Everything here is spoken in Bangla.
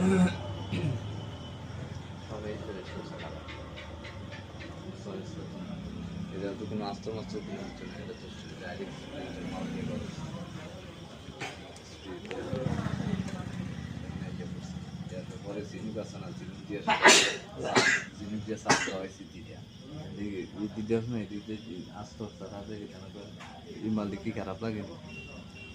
আস্ত আস্ত কোনো আস্ত আস্ত আস্ত আস্ত আস্ত আস্ত তো আস্ত আস্ত আস্ত আছে না আস্ত দিয়ে আস্ত দিয়ে আস্ত হয় সিটি দিয়া আস্ত আস্ত আস্ত আস্ত আস্ত আস্তে ইমাল দেখি খারাপ আস্ত না